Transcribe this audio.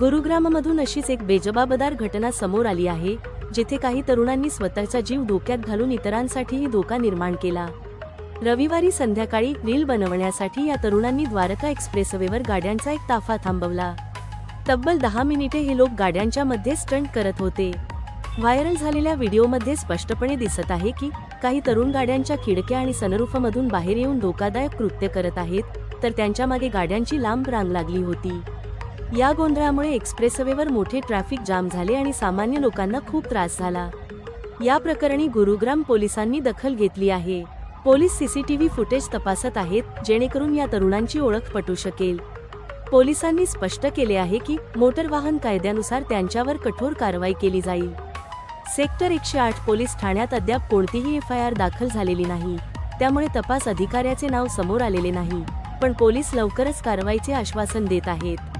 गुरुग्राममधून अशीच एक बेजबाबदार घटना समोर आली आहे जिथे काही तरुणांनी स्वतःचा जीव धोक्यात घालून इतरांसाठीही धोका निर्माण केला. रविवारी संध्याकाळी रील बनवण्यासाठी या तरुणांनी द्वारका एक्सप्रेसवेवर गाड्यांचा एक ताफा थांबवला. तब्बल दहा मिनिटे हे लोक गाड्यांच्या मध्ये स्टंट करत होते. व्हायरल झालेल्या व्हिडिओमध्ये स्पष्टपणे दिसत आहे की काही तरुण गाड्यांच्या खिडक्या आणि सनरूफमधून बाहेर येऊन धोकादायक कृत्य करत आहेत तर त्यांच्या मागे गाड्यांची लांब रांग लागली होती. या गोंधळामुळे एक्सप्रेसवेवर मोठे ट्रॅफिक जाम झाले आणि सामान्य लोकांना खूप त्रास झाला. या प्रकरणी गुरुग्राम पोलिसांनी दखल घेतली आहे. पोलीस सीसीटीव्ही फुटेज तपासत आहेत जेणेकरून या तरुणांची ओळख पटू शकेल. पोलिसांनी स्पष्ट केले आहे की मोटर वाहन कायद्यानुसार त्यांच्यावर कठोर कारवाई केली जाईल. सेक्टर एकशे आठ पोलीस ठाण्यात अद्याप कोणतीही एफ आय आर दाखल झालेली नाही. त्यामुळे तपास अधिकाऱ्याचे नाव समोर आलेले नाही. पण पोलीस लवकरच कारवाईचे आश्वासन देत आहेत.